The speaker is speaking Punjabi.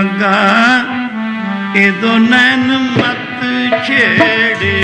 ਅਗਾ ਇਹ ਦੋ ਨੈਣ ਮਤ ਛੇੜੇ।